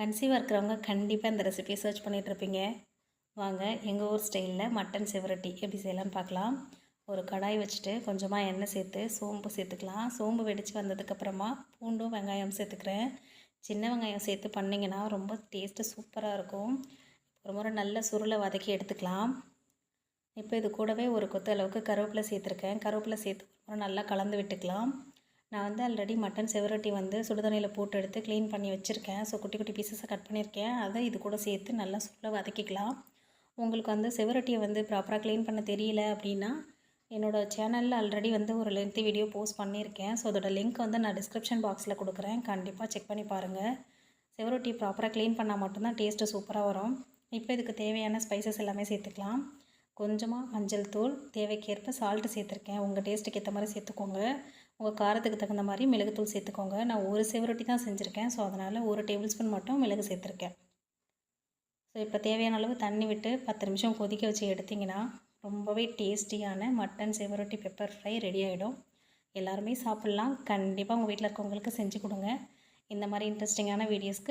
கன்சீவாக இருக்கிறவங்க கண்டிப்பாக இந்த ரெசிபியை சர்ச் பண்ணிகிட்ருப்பீங்க வாங்க எங்கள் ஊர் ஸ்டைலில் மட்டன் செவரட்டி. எப்படி செய்யலாம்னு பார்க்கலாம். ஒரு கடாய் வச்சுட்டு கொஞ்சமாக எண்ணெய் சேர்த்து சோம்பு சேர்த்துக்கலாம். சோம்பு வெடித்து வந்ததுக்கப்புறமா பூண்டும் வெங்காயம் சேர்த்துக்கிறேன். சின்ன வெங்காயம் சேர்த்து பண்ணிங்கன்னா ரொம்ப டேஸ்ட்டு சூப்பராக இருக்கும். ஒரு முறை நல்ல சுருளை வதக்கி எடுத்துக்கலாம். இப்போ இது கூடவே ஒரு கொத்து அளவுக்கு கருவேப்பிலை சேர்த்துருக்கேன். கருவேப்பிலை சேர்த்து ஒரு முறை நல்லா கலந்து விட்டுக்கலாம். நான் வந்து ஆல்ரெடி மட்டன் செவரட்டி வந்து சுடுதண்ணியில் போட்டு எடுத்து க்ளீன் பண்ணி வச்சுருக்கேன். ஸோ குட்டி குட்டி பீசஸை கட் பண்ணியிருக்கேன். அதை இது கூட சேர்த்து நல்லா சுருளை வதக்கிக்கலாம். உங்களுக்கு வந்து செவரட்டியை வந்து ப்ராப்பராக க்ளீன் பண்ண தெரியல அப்படின்னா என்னோடய சேனலில் ஆல்ரெடி வந்து ஒரு லென்த்தி வீடியோ போஸ்ட் பண்ணியிருக்கேன். ஸோ அதோடய லிங்க் வந்து நான் டிஸ்கிரிப்ஷன் பாக்ஸில் கொடுக்குறேன். கண்டிப்பாக செக் பண்ணி பாருங்கள் செவரொட்டி ப்ராப்பராக க்ளீன் பண்ணால் மட்டும்தான் டேஸ்ட்டு சூப்பராக வரும். இப்போ இதுக்கு தேவையான ஸ்பைசஸ் எல்லாமே சேர்த்துக்கலாம். கொஞ்சமாக மஞ்சள் தூள் தேவைக்கேற்ப சால்ட்டு சேர்த்துருக்கேன். உங்கள் டேஸ்ட்டுக்கு ஏற்ற மாதிரி சேர்த்துக்கோங்க. உங்கள் காரத்துக்கு தகுந்த மாதிரி மிளகுத்தூள் சேர்த்துக்கோங்க. நான் ஒரு செவரொட்டி தான் செஞ்சுருக்கேன். ஸோ அதனால் ஒரு டேபிள் ஸ்பூன் மட்டும் மிளகு சேர்த்துருக்கேன். ஸோ இப்போ தேவையான அளவு தண்ணி விட்டு பத்து நிமிஷம் கொதிக்க வச்சு எடுத்திங்கன்னா ரொம்பவே டேஸ்டியான மட்டன் செவரொட்டி பெப்பர் ஃப்ரை ரெடி ஆகிடும் எல்லாருமே சாப்பிட்லாம். கண்டிப்பாக உங்கள் வீட்டில் இருக்கவங்களுக்கு செஞ்சு கொடுங்க. இந்த மாதிரி இன்ட்ரெஸ்டிங்கான வீடியோஸ்க்கு